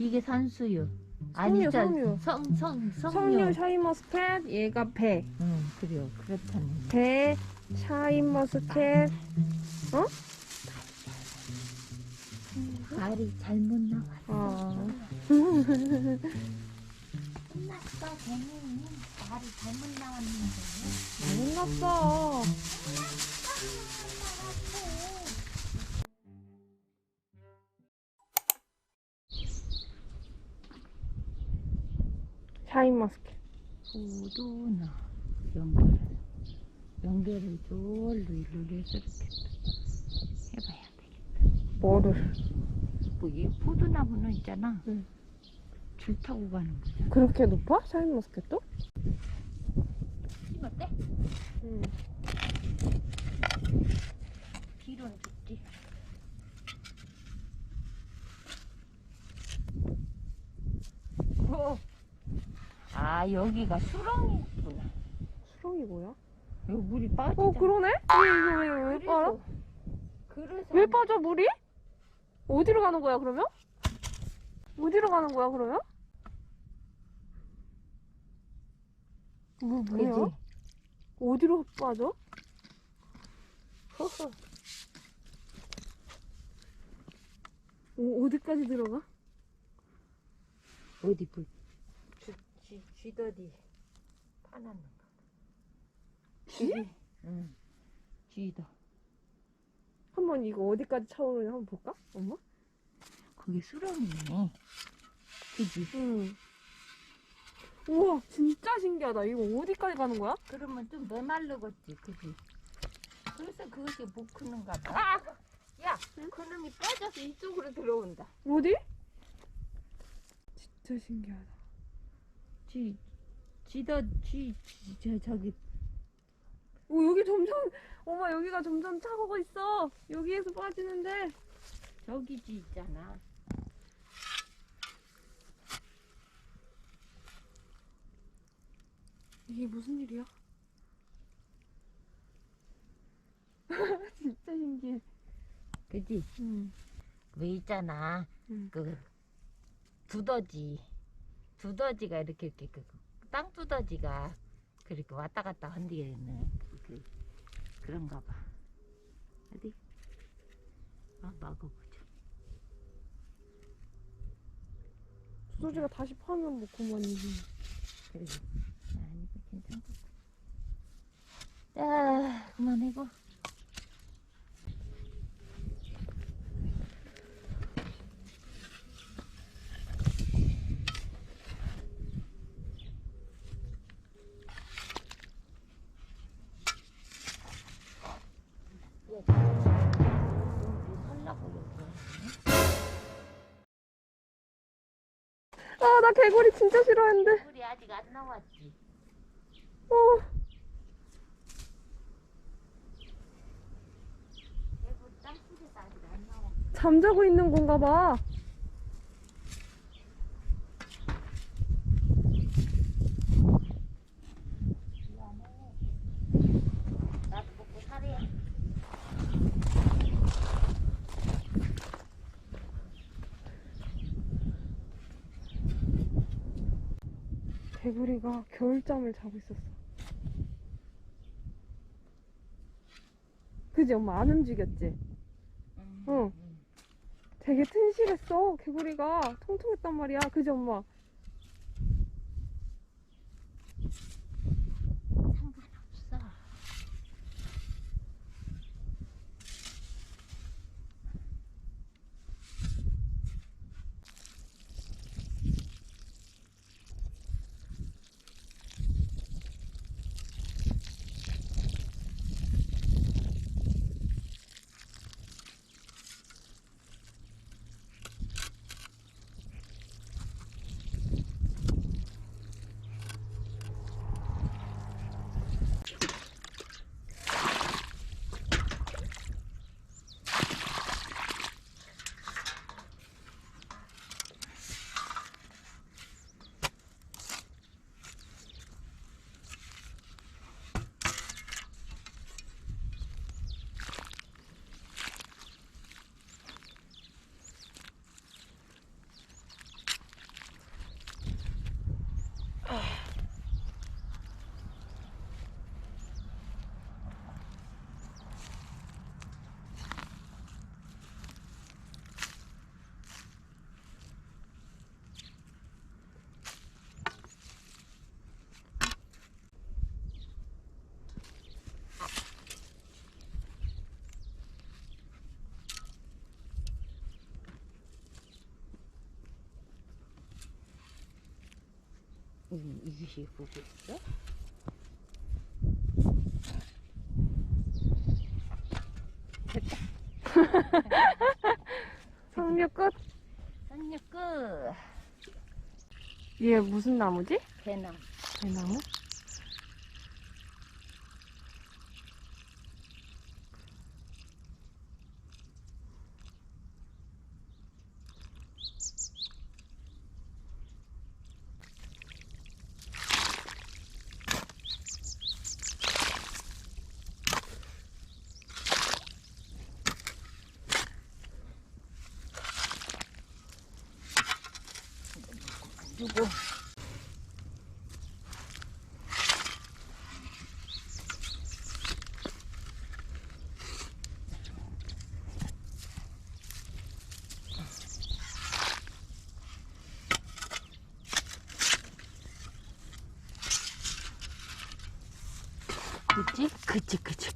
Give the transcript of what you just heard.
이게 산수유. 석류, 저 석류. 성, 성, 성류. 샤인머스켓 얘가 배. 응, 그래요. 그렇다네. 배 샤인머스켓 어? 알이 잘못 나왔어. 어. 끝났어, 걔는. 알이 잘못 나왔는데. 안 났어. 샤인머스켓. 포도나 연결. 연결을 졸로 일로 해서 이렇게 해봐야 되겠다. 뭐를? 뭐, 이 포도나무는 있잖아. 응. 줄 타고 가는 거잖아. 그렇게 높아? 샤인머스켓도? 어때? 응. 뒤로는 줬지. 어. 아 여기가 수렁이구나. 수렁이 뭐야? 여기 물이 빠지잖아. 어 그러네? 왜 이거 왜, 왜 빠져? 그래서 왜 빠져 물이? 어디로 가는 거야 그러면? 어디로 가는 거야 그러면? 물 뭐야? 그지? 어디로 빠져? 허허. 어, 어디까지 들어가? 어디 불? 쥐, 쥐, 쥐더디 파놨는 거. 쥐? 응. 쥐더. 한번 이거 어디까지 차오르냐 한번 볼까? 엄마? 거기 수렁이네. 그지? 응. 우와 진짜 신기하다. 이거 어디까지 가는 거야? 그러면 좀 메말르겠지, 그지? 그래서 그것이 못 크는가 봐. 아! 야, 그놈이 빠져서 이쪽으로 들어온다. 어디? 진짜 신기하다. 쥐, 쥐더, 쥐, 쥐, 저, 저기, 오 여기 점점 엄마 여기가 점점 차고 있어. 여기에서 빠지는데. 저기 쥐 있잖아. 이게 무슨 일이야? 진짜 신기해. 그지? 응. 왜 있잖아. 응. 그, 두더지. 두더지가 이렇게, 이렇게, 그, 땅 두더지가 그렇게 왔다 갔다 그, 그런가 봐. 어디? 아, 먹어보자. 두더지가 다시 파면 뭐 그만이지. 그래. 아니, 괜찮고. 자, 그만해고. 개구리 진짜 싫어하는데. 우리 아직 안 나왔지. 어. 잠자고 있는 건가 봐. 나도 먹고 살아야. 개구리가 겨울잠을 자고 있었어. 그지 엄마 안 움직였지? 응. 되게 튼실했어. 개구리가 통통했단 말이야. 그지 엄마? 음, 이것이 보고 있어? 석류 끝. 선녀 끝. 얘 무슨 나무지? 배낭. 배나무? 누구? 그치? 그치, 그치,